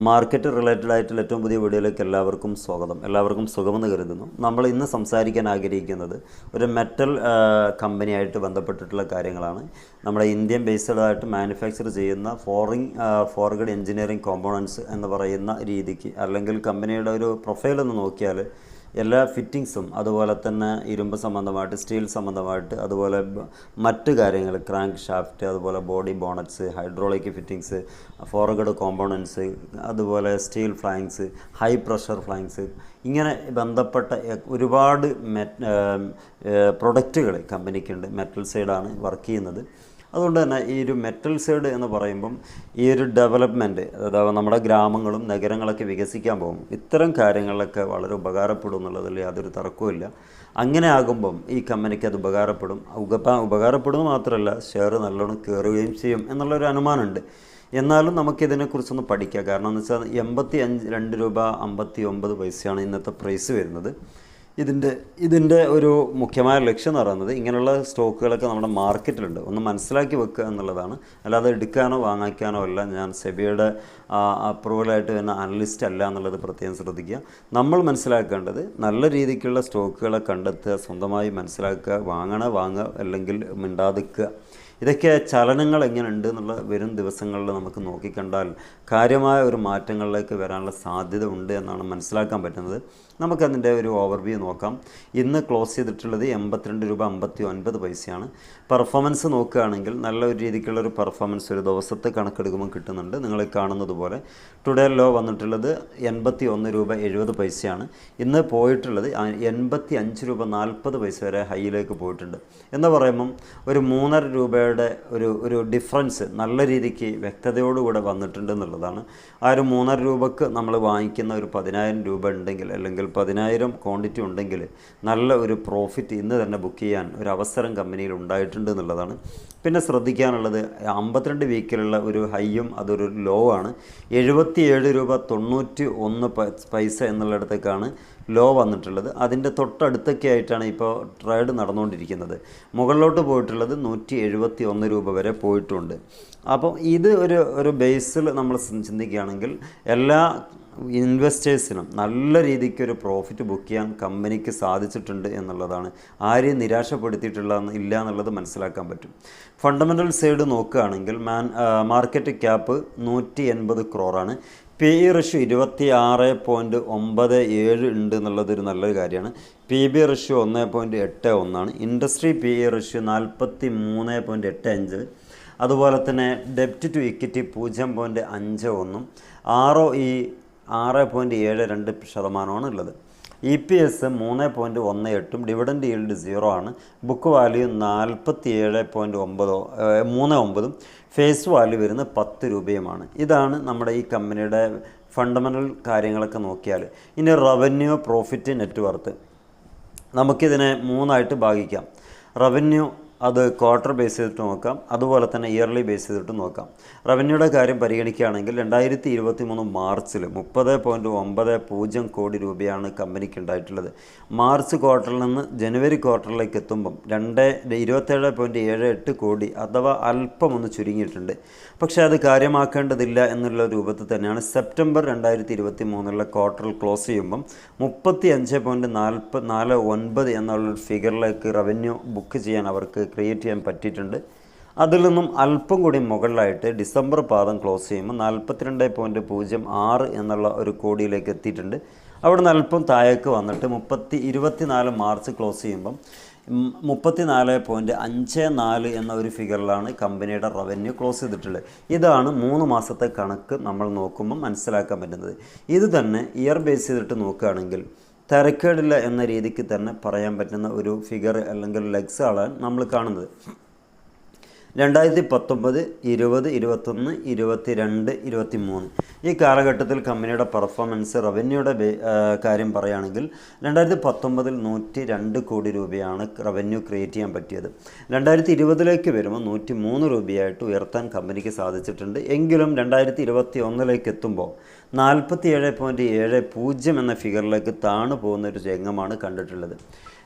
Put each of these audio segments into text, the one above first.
Market related ആയിട്ടുള്ള ഏറ്റവും പുതിയ വീഡിയോയിലേക്ക് എല്ലാവർക്കും സ്വാഗതം. എല്ലാവർക്കും സുഖമെന്ന് കരുതുന്നു. നമ്മൾ ഇന്ന് സംസാരിക്കാൻ ആഗ്രഹിക്കുന്നത് ഒരു മെറ്റൽ കമ്പനിയായിട്ട് ബന്ധപ്പെട്ടിട്ടുള്ള കാര്യങ്ങളാണ്. നമ്മുടെ ഇന്ത്യൻ ബേസ്ഡ് ആയിട്ട് മാനുഫാക്ചർ ചെയ്യുന്ന ഫോറിങ് ഫോർഗഡ് എഞ്ചിനീയറിംഗ് കോമ്പോണൻസ് എന്ന് പറയുന്ന രീതിക്ക് അല്ലെങ്കിൽ കമ്പനിയുടെ ഒരു പ്രൊഫൈൽ ഒന്ന് നോക്കിയാൽ എല്ലാ ഫിറ്റിങ്സും അതുപോലെ തന്നെ ഇരുമ്പ് സംബന്ധമായിട്ട് സ്റ്റീൽ സംബന്ധമായിട്ട് അതുപോലെ മറ്റ് കാര്യങ്ങൾ ക്രാങ്ക് ഷാഫ്റ്റ് അതുപോലെ body bonnets hydraulic fittings forged components അതുപോലെ steel flanges high pressure flanges ഇങ്ങനെ ബന്ധപ്പെട്ട ഒരുപാട് മെറ്റ് പ്രൊഡക്റ്റുകൾ കമ്പനിക്കുണ്ട് മെറ്റൽ സൈഡാണ് വർക്ക് ചെയ്യുന്നത്. അതുകൊണ്ട് തന്നെ ഈ ഒരു മെറ്റൽ സൈഡ് എന്ന് പറയുമ്പം ഈ ഒരു ഡെവലപ്മെന്റ് അതായത് നമ്മുടെ ഗ്രാമങ്ങളും നഗരങ്ങളൊക്കെ വികസിക്കാൻ പോകും. ഇത്തരം കാര്യങ്ങളിലൊക്കെ വളരെ ഉപകാരപ്പെടും എന്നുള്ളതിൽ യാതൊരു തർക്കവുമില്ല അങ്ങനെ ആകുമ്പം ഈ കമ്പനിക്ക് അത് ഉപകാരപ്പെടും. ഉപ ഉപകാരപ്പെടുന്നത് മാത്രമല്ല ഷെയർ നല്ലോണം കയറുകയും ചെയ്യും എന്നുള്ളൊരു അനുമാനമുണ്ട്. എന്നാലും നമുക്കിതിനെക്കുറിച്ചൊന്ന് പഠിക്കാം. കാരണം എന്ന് വെച്ചാൽ എൺപത്തി അഞ്ച് രണ്ട് രൂപ അമ്പത്തി ഒമ്പത് പൈസയാണ് ഇന്നത്തെ പ്രൈസ് വരുന്നത്. ഇതിന്റെ ഇതിന്റെ ഒരു മുഖ്യമായ ലക്ഷ്യം എന്ന് പറയുന്നത് ഇങ്ങനെയുള്ള സ്റ്റോക്കുകളൊക്കെ നമ്മുടെ മാർക്കറ്റിലുണ്ട്. ഒന്ന് മനസ്സിലാക്കി വെക്കുക എന്നുള്ളതാണ്. അല്ലാതെ എടുക്കാനോ വാങ്ങിക്കാനോ അല്ല ഞാൻ സെബിയുടെ അപ്രൂവലായിട്ട് വരുന്ന അനലിസ്റ്റ് അല്ല എന്നുള്ളത് പ്രത്യേകം ശ്രദ്ധിക്കുക. നമ്മൾ മനസ്സിലാക്കേണ്ടത് നല്ല രീതിക്കുള്ള സ്റ്റോക്കുകളെ കണ്ടെത്തുക സ്വന്തമായി മനസ്സിലാക്കുക വാങ്ങണ വാങ്ങുക അല്ലെങ്കിൽ മിണ്ടാതിക്കുക ഇതൊക്കെ ചലനങ്ങൾ എങ്ങനെയുണ്ട് എന്നുള്ള വരും ദിവസങ്ങളിൽ നമുക്ക് നോക്കിക്കണ്ടാൽ കാര്യമായ ഒരു മാറ്റങ്ങളിലേക്ക് വരാനുള്ള സാധ്യത ഉണ്ട് എന്നാണ് മനസ്സിലാക്കാൻ പറ്റുന്നത്. നമുക്കതിന്റെ ഒരു ഓവർവ്യൂ നോക്കാം. ഇന്ന് ക്ലോസ് ചെയ്തിട്ടുള്ളത് എൺപത്തിരണ്ട് രൂപ അമ്പത്തി ഒൻപത് പൈസയാണ്. പെർഫോമൻസ് നോക്കുകയാണെങ്കിൽ നല്ല ഒരു രീതിക്കുള്ള ഒരു പെർഫോമൻസ് ഒരു ദിവസത്തെ കണക്കെടുക്കുമ്പോൾ കിട്ടുന്നുണ്ട്. നിങ്ങൾ കാണുന്നത് പോലെ ടുഡേ ലോ വന്നിട്ടുള്ളത് എൺപത്തി ഒന്ന് രൂപ എഴുപത് പൈസയാണ്. ഇന്ന് പോയിട്ടുള്ളത് എൺപത്തി അഞ്ച് രൂപ നാൽപ്പത് പൈസ വരെ ഹൈയിലേക്ക് പോയിട്ടുണ്ട്. എന്ന് പറയുമ്പം ഒരു മൂന്നര രൂപയുടെ ഒരു ഒരു ഡിഫറൻസ് നല്ല രീതിക്ക് വ്യക്തതയോടുകൂടെ വന്നിട്ടുണ്ട് എന്നുള്ളതാണ്. ആ ഒരു മൂന്നര രൂപക്ക് നമ്മൾ വാങ്ങിക്കുന്ന ഒരു പതിനായിരം രൂപ ഉണ്ടെങ്കിൽ അല്ലെങ്കിൽ പതിനായിരം ക്വാണ്ടിറ്റി ഉണ്ടെങ്കിൽ നല്ല ഒരു പ്രോഫിറ്റ് ഇന്ന് തന്നെ ബുക്ക് ചെയ്യാൻ ഒരു അവസരം കമ്പനിയിൽ ഉണ്ടായിട്ടുണ്ട് എന്നുള്ളതാണ്. പിന്നെ ശ്രദ്ധിക്കാനുള്ളത് അമ്പത്തിരണ്ട് വീക്കിലുള്ള ഒരു ഹൈയും അതൊരു ലോ ആണ്. എഴുപത്തിയേഴ് രൂപ തൊണ്ണൂറ്റി ഒന്ന് പൈസ എന്നുള്ളിടത്തേക്കാണ് ലോ വന്നിട്ടുള്ളത്. അതിന്റെ തൊട്ടടുത്തൊക്കെ ആയിട്ടാണ് ഇപ്പോൾ ട്രേഡ് നടന്നുകൊണ്ടിരിക്കുന്നത്. മുകളിലോട്ട് പോയിട്ടുള്ളത് നൂറ്റി എഴുപത്തി ഒന്ന് രൂപ വരെ പോയിട്ടുണ്ട്. അപ്പോൾ ഇത് ഒരു ഒരു ബേസിൽ നമ്മൾ ചിന്തിക്കുകയാണെങ്കിൽ എല്ലാ ഇൻവെസ്റ്റേഴ്സിനും നല്ല രീതിക്ക് ഒരു പ്രോഫിറ്റ് ബുക്ക് ചെയ്യാൻ കമ്പനിക്ക് സാധിച്ചിട്ടുണ്ട് എന്നുള്ളതാണ്. ആരെയും നിരാശപ്പെടുത്തിയിട്ടുള്ള ഇല്ല എന്നുള്ളത് മനസ്സിലാക്കാൻ പറ്റും. ഫണ്ടമെന്റൽ സൈഡ് നോക്കുകയാണെങ്കിൽ മാൻ മാർക്കറ്റ് ക്യാപ്പ് നൂറ്റി എൺപത് ക്രോറാണ്. പി ഇ റഷ്യോ ഇരുപത്തി ആറ് പോയിന്റ് ഒമ്പത് ഏഴ് ഉണ്ട് എന്നുള്ളത് ഒരു നല്ലൊരു കാര്യമാണ്. പി ബി റഷ്യോ ഒന്ന് പോയിന്റ് എട്ട് ഒന്നാണ്. ഇൻഡസ്ട്രി പി ഇ റഷ്യോ നാൽപ്പത്തി മൂന്ന് പോയിന്റ് എട്ട് അഞ്ച്. അതുപോലെ തന്നെ ഡെപ്റ്റ് ടു ഇക്വിറ്റി പൂജ്യം പോയിന്റ് അഞ്ച് ഒന്നും. ആർ ഒ ഇ ആറ് പോയിന്റ് ഏഴ് രണ്ട് ശതമാനമാണ് ഉള്ളത്. ഇ പി എസ് മൂന്ന് പോയിന്റ് ഒന്ന് എട്ടും ഡിവിഡൻഡ് ഈൽഡ് സീറോ ആണ്. ബുക്ക് വാല്യൂ നാൽപ്പത്തി ഏഴ് പോയിന്റ് ഒമ്പതോ മൂന്ന് ഒമ്പതും ഫേസ് വാല്യൂ വരുന്നത് പത്ത് രൂപയുമാണ്. ഇതാണ് നമ്മുടെ ഈ കമ്പനിയുടെ ഫണ്ടമെന്റൽ കാര്യങ്ങളൊക്കെ നോക്കിയാൽ. ഇനി റവന്യൂ പ്രോഫിറ്റ് നെറ്റ് വർത്ത് നമുക്കിതിനെ മൂന്നായിട്ട് ഭാഗിക്കാം. റവന്യൂ അത് ക്വാർട്ടർ ബേസ് ചെയ്തിട്ട് നോക്കാം. അതുപോലെ തന്നെ ഇയർലി ബേസ് ചെയ്തിട്ട് നോക്കാം. റവന്യൂയുടെ കാര്യം പരിഗണിക്കുകയാണെങ്കിൽ രണ്ടായിരത്തി ഇരുപത്തി മൂന്ന് മാർച്ചിൽ മുപ്പത് പോയിന്റ് ഒമ്പത് പൂജ്യം കോടി രൂപയാണ് കമ്പനിക്ക് ഉണ്ടായിട്ടുള്ളത്. മാർച്ച് ക്വാർട്ടറിൽ നിന്ന് ജനുവരി ക്വാർട്ടറിലേക്ക് എത്തുമ്പം രണ്ട് ഇരുപത്തേഴ് പോയിന്റ് ഏഴ് എട്ട് കോടി അഥവാ അല്പം ഒന്ന് ചുരുങ്ങിയിട്ടുണ്ട്. പക്ഷേ അത് കാര്യമാക്കേണ്ടതില്ല എന്നുള്ള രൂപത്തിൽ തന്നെയാണ് സെപ്റ്റംബർ രണ്ടായിരത്തി ഇരുപത്തി മൂന്നിലെ ക്വാർട്ടറിൽ ക്ലോസ് ചെയ്യുമ്പം മുപ്പത്തി അഞ്ച് പോയിന്റ് നാൽപ്പത് നാല് ഒൻപത് എന്നുള്ള ഫിഗറിലേക്ക് റവന്യൂ ബുക്ക് ചെയ്യാൻ അവർക്ക് ക്രിയേറ്റ് ചെയ്യാൻ പറ്റിയിട്ടുണ്ട്. അതിൽ നിന്നും അല്പം കൂടി മുകളിലായിട്ട് ഡിസംബർ പാദം ക്ലോസ് ചെയ്യുമ്പോൾ നാൽപ്പത്തിരണ്ട് പോയിന്റ് പൂജ്യം ആറ് എന്നുള്ള ഒരു കോടിയിലേക്ക് എത്തിയിട്ടുണ്ട്. അവിടെ നിന്ന് അല്പം താഴേക്ക് വന്നിട്ട് മുപ്പത്തി ഇരുപത്തിനാല് മാർച്ച് ക്ലോസ് ചെയ്യുമ്പം മുപ്പത്തി നാല് പോയിന്റ് അഞ്ച് നാല് എന്ന ഒരു ഫിഗറിലാണ് കമ്പനിയുടെ റവന്യൂ ക്ലോസ് ചെയ്തിട്ടുള്ളത്. ഇതാണ് മൂന്ന് മാസത്തെ കണക്ക് നമ്മൾ നോക്കുമ്പോൾ മനസ്സിലാക്കാൻ പറ്റുന്നത്. ഇത് തന്നെ ഇയർ ബേസ് ചെയ്തിട്ട് നോക്കുകയാണെങ്കിൽ തിരക്കേടില്ല എന്ന രീതിക്ക് തന്നെ പറയാൻ പറ്റുന്ന ഒരു ഫിഗർ അല്ലെങ്കിൽ ലെഗ്സ് ആണ് നമ്മൾ കാണുന്നത്. രണ്ടായിരത്തി പത്തൊമ്പത് ഇരുപത് ഇരുപത്തൊന്ന് ഇരുപത്തി രണ്ട് ഇരുപത്തി മൂന്ന് ഈ കാലഘട്ടത്തിൽ കമ്പനിയുടെ പെർഫോമൻസ് റവന്യൂയുടെ കാര്യം പറയുകയാണെങ്കിൽ രണ്ടായിരത്തി പത്തൊമ്പതിൽ നൂറ്റി രണ്ട് കോടി രൂപയാണ് റവന്യൂ ക്രിയേറ്റ് ചെയ്യാൻ പറ്റിയത്. രണ്ടായിരത്തി ഇരുപതിലേക്ക് വരുമ്പോൾ നൂറ്റി മൂന്ന് രൂപയായിട്ട് ഉയർത്താൻ കമ്പനിക്ക് സാധിച്ചിട്ടുണ്ട്. എങ്കിലും രണ്ടായിരത്തി ഇരുപത്തി ഒന്നിലേക്ക് എത്തുമ്പോൾ നാൽപ്പത്തി ഏഴ് പോയിന്റ് ഏഴ് പൂജ്യം എന്ന ഫിഗറിലേക്ക് താണു പോകുന്ന ഒരു രംഗമാണ് കണ്ടിട്ടുള്ളത്.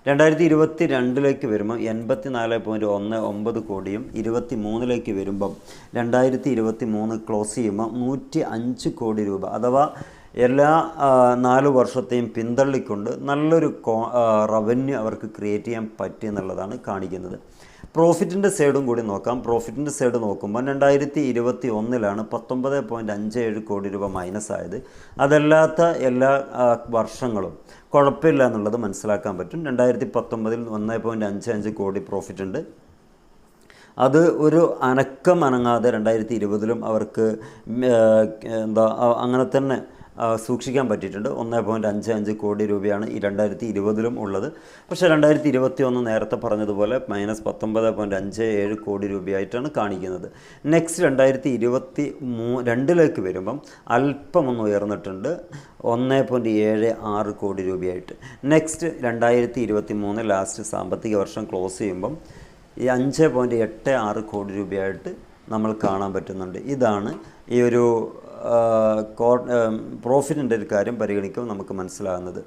രണ്ടായിരത്തി ഇരുപത്തി രണ്ടിലേക്ക് വരുമ്പോൾ എൺപത്തി നാല് പോയിന്റ് ഒന്ന് ഒമ്പത് കോടിയും ഇരുപത്തി മൂന്നിലേക്ക് വരുമ്പം രണ്ടായിരത്തി ഇരുപത്തി മൂന്ന് ക്ലോസ് ചെയ്യുമ്പോൾ നൂറ്റി അഞ്ച് കോടി രൂപ. അഥവാ എല്ലാ നാല് വർഷത്തെയും പിന്തള്ളിക്കൊണ്ട് നല്ലൊരു റവന്യൂ അവർക്ക് ക്രിയേറ്റ് ചെയ്യാൻ പറ്റി എന്നുള്ളതാണ് കാണിക്കുന്നത്. പ്രോഫിറ്റിന്റെ സൈഡും കൂടി നോക്കാം. പ്രോഫിറ്റിന്റെ സൈഡ് നോക്കുമ്പോൾ രണ്ടായിരത്തി ഇരുപത്തി ഒന്നിലാണ് പത്തൊമ്പത് പോയിന്റ് അഞ്ച് ഏഴ് കോടി രൂപ മൈനസ് ആയത്. അതല്ലാത്ത എല്ലാ വർഷങ്ങളും കുഴപ്പമില്ല എന്നുള്ളത് മനസ്സിലാക്കാൻ പറ്റും. രണ്ടായിരത്തി പത്തൊമ്പതിൽ ഒന്ന് പോയിന്റ് അഞ്ച് അഞ്ച് കോടി പ്രോഫിറ്റ് ഉണ്ട്. അത് ഒരു അനക്കം അനങ്ങാതെ രണ്ടായിരത്തി ഇരുപതിലും അവർക്ക് എന്താ അങ്ങനെ തന്നെ സൂക്ഷിക്കാൻ പറ്റിയിട്ടുണ്ട്. ഒന്ന് പോയിന്റ് അഞ്ച് അഞ്ച് കോടി രൂപയാണ് ഈ രണ്ടായിരത്തി ഇരുപതിലും ഉള്ളത്. പക്ഷേ രണ്ടായിരത്തി ഇരുപത്തി ഒന്ന് നേരത്തെ പറഞ്ഞതുപോലെ മൈനസ് പത്തൊമ്പത് പോയിന്റ് അഞ്ച് ഏഴ് കോടി രൂപയായിട്ടാണ് കാണിക്കുന്നത്. നെക്സ്റ്റ് രണ്ടായിരത്തി ഇരുപത്തി മൂ രണ്ടിലേക്ക് വരുമ്പം അല്പം ഒന്ന് ഉയർന്നിട്ടുണ്ട്. ഒന്ന് പോയിന്റ് ഏഴ് ആറ് കോടി രൂപയായിട്ട്. നെക്സ്റ്റ് രണ്ടായിരത്തി ഇരുപത്തി മൂന്ന് ലാസ്റ്റ് സാമ്പത്തിക വർഷം ക്ലോസ് ചെയ്യുമ്പം ഈ അഞ്ച് പോയിന്റ് എട്ട് ആറ് കോടി രൂപയായിട്ട് നമ്മൾ കാണാൻ പറ്റുന്നുണ്ട്. ഇതാണ് ഈ ഒരു പ്രോഫിറ്റിന്റെ ഒരു കാര്യം പരിഗണിക്കുമ്പോൾ നമുക്ക് മനസ്സിലാകുന്നത്.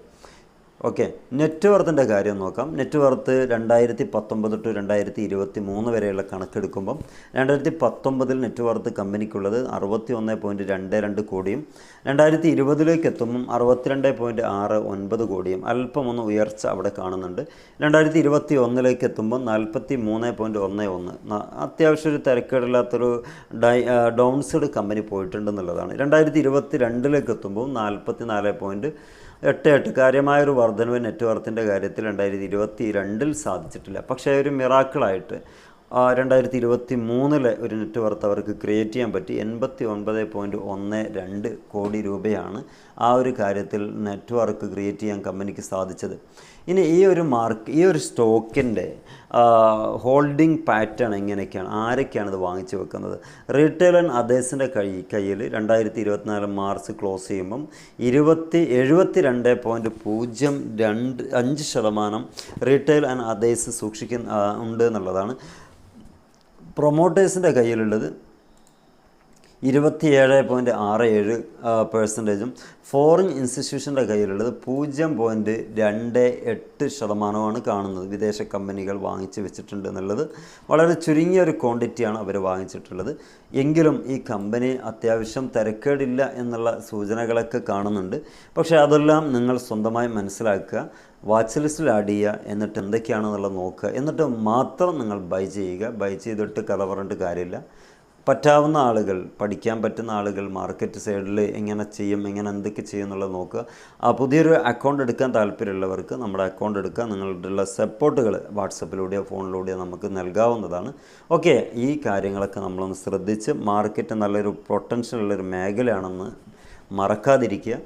ഓക്കെ നെറ്റ് വർത്തിന്റെ കാര്യം നോക്കാം. നെറ്റ് വർത്ത് രണ്ടായിരത്തി പത്തൊമ്പത് ടു രണ്ടായിരത്തി ഇരുപത്തി മൂന്ന് വരെയുള്ള കണക്കെടുക്കുമ്പം രണ്ടായിരത്തി പത്തൊമ്പതിൽ നെറ്റ് വർത്ത് കമ്പനിക്കുള്ളത് അറുപത്തി ഒന്ന് പോയിന്റ് രണ്ട് രണ്ട് കോടിയും രണ്ടായിരത്തി ഇരുപതിലേക്ക് എത്തുമ്പം അറുപത്തിരണ്ട് പോയിന്റ് ആറ് ഒൻപത് കോടിയും. അല്പം ഒന്ന് ഉയർച്ച അവിടെ കാണുന്നുണ്ട്. രണ്ടായിരത്തി ഇരുപത്തി ഒന്നിലേക്ക് എത്തുമ്പോൾ നാൽപ്പത്തി മൂന്ന് പോയിന്റ് ഒന്ന് ഒന്ന്. അത്യാവശ്യം ഒരു തിരക്കേടില്ലാത്തൊരു ഡൈ ഡൗൺസൈഡ് കമ്പനി പോയിട്ടുണ്ടെന്നുള്ളതാണ്. രണ്ടായിരത്തി ഇരുപത്തി രണ്ടിലേക്ക് എത്തുമ്പോൾ നാൽപ്പത്തി നാല് പോയിന്റ് എട്ട് എട്ട്. കാര്യമായൊരു വർധനവ് നെറ്റ് വർത്തിന്റെ കാര്യത്തിൽ രണ്ടായിരത്തി ഇരുപത്തി രണ്ടിൽ സാധിച്ചിട്ടില്ല. പക്ഷേ ഒരു മിറാക്കിളായിട്ട് രണ്ടായിരത്തി ഇരുപത്തി മൂന്നിലെ ഒരു നെറ്റ് വർത്ത് അവർക്ക് ക്രിയേറ്റ് ചെയ്യാൻ പറ്റി. എൺപത്തി ഒൻപത് പോയിന്റ് ഒന്ന് രണ്ട് കോടി രൂപയാണ് ആ ഒരു കാര്യത്തിൽ നെറ്റ് വർക്ക് ക്രിയേറ്റ് ചെയ്യാൻ കമ്പനിക്ക് സാധിച്ചത്. ഇനി ഈ ഒരു മാർക്ക് ഈ ഒരു സ്റ്റോക്കിന്റെ ഹോൾഡിംഗ് പാറ്റേൺ എങ്ങനെയൊക്കെയാണ്? ആരൊക്കെയാണ് ഇത് വാങ്ങിച്ചു വെക്കുന്നത്? റീറ്റെയിൽ ആൻഡ് അതേഴ്സിന്റെ കൈ കയ്യിൽ രണ്ടായിരത്തി ഇരുപത്തിനാല് മാർച്ച് ക്ലോസ് ചെയ്യുമ്പം ഇരുപത്തി എഴുപത്തി രണ്ട് പോയിന്റ് പൂജ്യം രണ്ട് അഞ്ച് ശതമാനം റീറ്റെയിൽ ആൻഡ് അതേഴ്സ് സൂക്ഷിക്കുന്ന ഉണ്ട് എന്നുള്ളതാണ്. പ്രൊമോട്ടേഴ്സിന്റെ കയ്യിലുള്ളത് ഇരുപത്തിയേഴ് പോയിന്റ് ആറ് ഏഴ് പേഴ്സന്റേജും ഫോറിൻ ഇൻസ്റ്റിറ്റ്യൂഷന്റെ കയ്യിലുള്ളത് പൂജ്യം പോയിന്റ് രണ്ട് എട്ട് ശതമാനമാണ് കാണുന്നത്. വിദേശ കമ്പനികൾ വാങ്ങിച്ചു വെച്ചിട്ടുണ്ട് എന്നുള്ളത് വളരെ ചുരുങ്ങിയ ഒരു ക്വാണ്ടിറ്റിയാണ് അവർ വാങ്ങിച്ചിട്ടുള്ളത്. എങ്കിലും ഈ കമ്പനി അത്യാവശ്യം തിരക്കേടില്ല എന്നുള്ള സൂചനകളൊക്കെ കാണുന്നുണ്ട്. പക്ഷേ അതെല്ലാം നിങ്ങൾ സ്വന്തമായി മനസ്സിലാക്കുക. വാച്ച് ലിസ്റ്റിൽ ആഡ് ചെയ്യുക എന്നിട്ട് എന്തൊക്കെയാണെന്നുള്ളത് നോക്കുക. എന്നിട്ട് മാത്രം നിങ്ങൾ ബൈ ചെയ്യുക. ബൈ ചെയ്തിട്ട് കഥ പറഞ്ഞിട്ട് കാര്യമില്ല. പറ്റാവുന്ന ആളുകൾ പഠിക്കാൻ പറ്റുന്ന ആളുകൾ മാർക്കറ്റ് സൈഡിൽ എങ്ങനെ ചെയ്യും എങ്ങനെ എന്തൊക്കെ ചെയ്യും എന്നുള്ളത് നോക്കുക. ആ പുതിയൊരു അക്കൗണ്ട് എടുക്കാൻ താല്പര്യമുള്ളവർക്ക് നമ്മുടെ അക്കൗണ്ട് എടുക്കുക. നിങ്ങളുടെ സപ്പോർട്ടുകൾ വാട്സപ്പിലൂടെയോ ഫോണിലൂടെയോ നമുക്ക് നൽകാവുന്നതാണ്. ഓക്കെ ഈ കാര്യങ്ങളൊക്കെ നമ്മളൊന്ന് ശ്രദ്ധിച്ച് മാർക്കറ്റ് നല്ലൊരു പൊട്ടൻഷ്യൽ ഉള്ളൊരു മേഖലയാണെന്ന് മറക്കാതിരിക്കുക.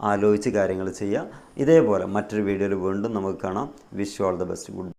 ആലോചിച്ച് കാര്യങ്ങൾ ചെയ്യുക. ഇതേപോലെ മറ്റൊരു വീഡിയോയിൽ വീണ്ടും നമുക്ക് കാണാം. Wish all the best good